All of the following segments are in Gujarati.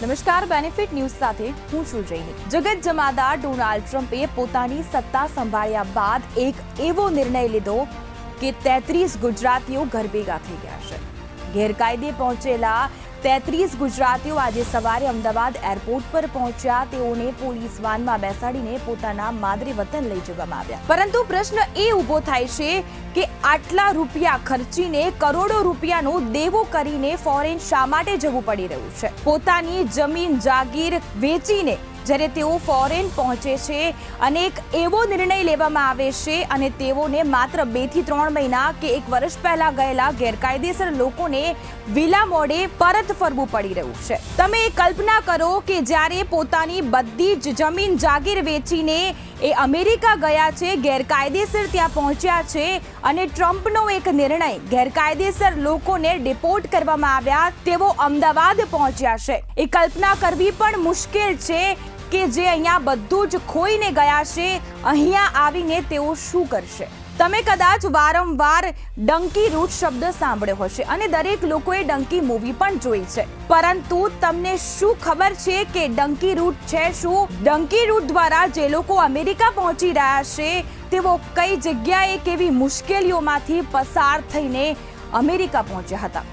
નમસ્કાર બેનિફિટ ન્યૂઝ સાથે હું છું જૈની જગત જમાદાર ડોનાલ્ડ ટ્રમ્પે પોતાની સત્તા સંભાળ્યા બાદ એક એવો નિર્ણય લીધો કે તેત્રીસ ગુજરાતીઓ ઘરભેગા થઈ ગયા છે. ગેરકાયદે પહોંચેલા તેત્રીસ ગુજરાતીઓ આજે સવારે અમદાવાદ એરપોર્ટ પર પહોંચ્યા. તેઓને પોલીસ વાનમાં બેસાડીને પોતાના માદરે વતન લઈ જવામાં આવ્યા. પરંતુ પ્રશ્ન એ ઊભો થાય છે કે આટલા રૂપિયા ખર્ચીને કરોડો રૂપિયાનો દેવો કરીને ફોરેન શા માટે જવું પડી રહ્યું છે? પોતાની જમીન જાગીર વેચીને જ્યારે તેઓ ફોરેન પહોંચે છે અને એક એવો નિર્ણય લેવામાં આવે છે અને તેઓને માત્ર બેથી ત્રણ મહિના કે એક વર્ષ પહેલા ગયેલા ગેરકાયદેસર લોકોને વિલા મોડે પરત ફરવું પડી રહ્યું છે. તમે કલ્પના કરો કે જ્યારે પોતાની બધી જ જમીન જાગીર વેચીને એ અમેરિકા ગયા છે, ગેરકાયદેસર ત્યાં પહોંચ્યા છે અને ટ્રમ્પનો એક નિર્ણય ગેરકાયદેસર લોકોને ડિપોર્ટ કરવામાં આવ્યા, તેઓ અમદાવાદ પહોંચ્યા છે. એ કલ્પના કરવી પણ મુશ્કેલ છે કે જે અહીંયા બધું જ ખોઈને ગયા છે, અહીંયા આવીને તેઓ શું કરશે? તમે કદાચ વારંવાર ડંકી રૂટ શબ્દ સાંભળ્યો હશે અને દરેક લોકોએ ડંકી મૂવી પણ જોઈ છે. પરંતુ તમને શું ખબર છે કે ડંકી રૂટ છે શું? ડંકી રૂટ દ્વારા જે લોકો અમેરિકા પહોંચી રહ્યા છે, તેઓ કઈ જગ્યાએ કેવી મુશ્કેલીઓમાંથી પસાર થઈને અમેરિકા પહોંચ્યા હતા?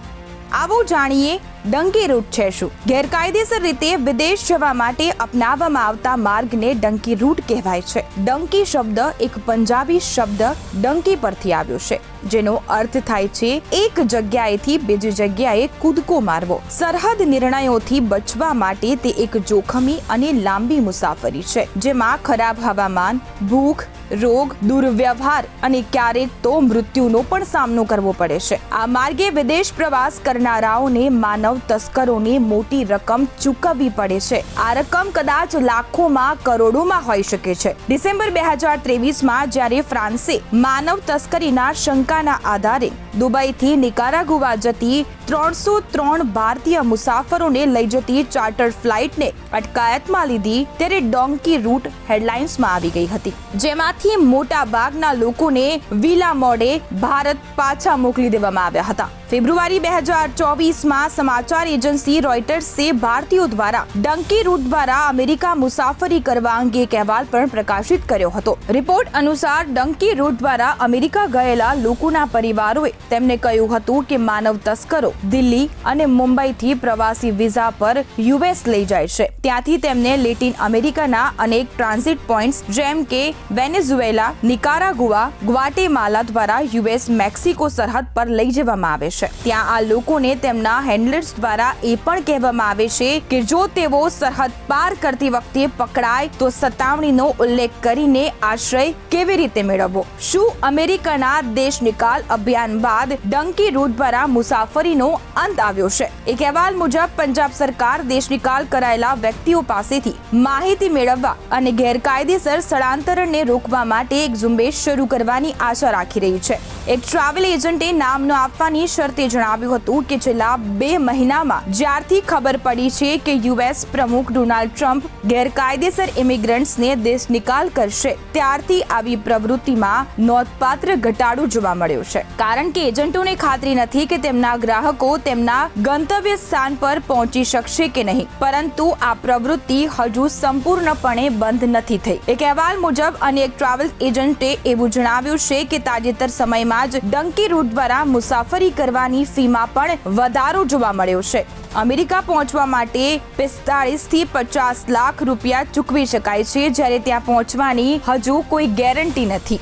આવું જાણીએ ડંકી રૂટ છે શું? ગેરકાયદેસર રીતે વિદેશ જવા માટે અપનાવવામાં આવતા માર્ગને ડંકી રૂટ કહેવાય છે. ડંકી શબ્દ એક પંજાબી શબ્દ ડંકી પરથી આવ્યો છે, જેનો અર્થ થાય છે એક જગ્યાએથી બીજી જગ્યાએ કૂદકો મારવો. સરહદ નિર્ણયોથી બચવા માટે તે એક જોખમી અને લાંબી મુસાફરી છે, જેમાં ખરાબ હવામાન, ભૂખ, રોગ, દુર્વ્યવહાર અને ક્યારેક તો મૃત્યુનો પણ સામનો કરવો પડે છે. આ માર્ગે વિદેશ પ્રવાસ કરનારાઓને માનવ તસ્કરોને મોટી રકમ ચૂકવવી પડે છે. આ રકમ કદાચ લાખોમાં કરોડોમાં હોઈ શકે છે. ડિસેમ્બર બે હજાર ત્રેવીસમાં જ્યારે ફ્રાન્સે માનવ તસ્કરીના શંકાના આધારે દુબઈથી નિકારાગુવા જતી ત્રણસો ત્રણ ભારતીય મુસાફરોને લઈ જતી ચાર્ટર ફ્લાઇટને અટકાયતમાં લીધી ત્યારે ડોંકી રૂટ હેડલાઇન્સમાં આવી ગઈ હતી. જેમાંથી મોટા ભાગના લોકોને વિલા મોડે ભારત પાછા મોકલી દેવામાં આવ્યા હતા. ફેબ્રુઆરી બે હજાર ચોવીસમાં સમાચાર એજન્સી રોયટર્સે ભારતીયો દ્વારા ડંકી રૂટ દ્વારા અમેરિકા મુસાફરી કરવા અંગે એક અહેવાલ પણ પ્રકાશિત કર્યો હતો. રિપોર્ટ અનુસાર ડંકી રૂટ દ્વારા અમેરિકા ગયેલા લોકોના પરિવારોએ તેમને કહ્યું હતું કે માનવ તસ્કરો દિલ્હી અને મુંબઈથી પ્રવાસી વિઝા પર યુએસ લઈ જાય છે. ત્યાંથી તેમને લેટિન અમેરિકાના અનેક ટ્રાન્ઝિટ પોઈન્ટ્સ જેમ કે વેનેઝુએલા, નિકારાગુઆ, ગ્વાટેમાલા દ્વારા યુએસ મેક્સિકો સરહદ પર લઈ જવામાં આવે છે. ત્યાં આ લોકોને તેમના હેન્ડલર્સ દ્વારા એ પણ કહેવામાં આવે છે કે જો તેઓ સરહદ પાર કરતી વખતે પકડાય, તો સતાવણીનો ઉલ્લેખ કરીને આશ્રય કેવી રીતે મેળવવો? શું અમેરિકાના દેશ નિકાલ અભિયાન બાદ ડંકી રૂટ દ્વારા મુસાફરીનો અંત આવ્યો છે. એક અહેવાલ મુજબ, પંજાબ સરકાર દેશ નિકાલ કરાયેલા વ્યક્તિઓ પાસેથી માહિતી મેળવવા અને ગેરકાયદેસર સ્થળાંતરણને રોકવા માટે એક ઝુંબેશ શરૂ કરવાની આશા રાખી રહી છે. એક ટ્રાવેલ એજન્ટે નામનો આપવાની શરતે જણાવ્યું હતું કે છેલ્લા બે મહિનામાં જ્યારથી ખબર પડી છે કે યુએસ પ્રમુખ ડોનાલ્ડ ટ્રમ્પ ગેરકાયદેસર ઇમિગ્રન્ટ્સને દેશ નિકાલ કરશે, ત્યારથી આવી પ્રવૃત્તિમાં નોંધપાત્ર ઘટાડો જોવા મળ્યો છે. કારણ કે એજન્ટોને ખાતરી નથી કે તેમના ગ્રાહકો તેમના ગંતવ્ય સ્થાન પર પહોંચી શકશે કે નહીં, પરંતુ આ પ્રવૃત્તિ હજુ સંપૂર્ણપણે બંધ નથી થઈ. એક અહેવાલ મુજબ અનેક ટ્રાવેલ એજન્ટે એવું જણાવ્યું છે કે તાજેતર સમયમાં જ ડંકી રૂટ દ્વારા મુસાફરી કરવાની ફીમાં પણ વધારો જોવા મળ્યો છે. અમેરિકા પહોંચવા માટે પિસ્તાળીસથી પચાસ લાખ રૂપિયા ચૂકવી શકાય છે, જ્યારે ત્યાં પહોંચવાની હજુ કોઈ ગેરંટી નથી.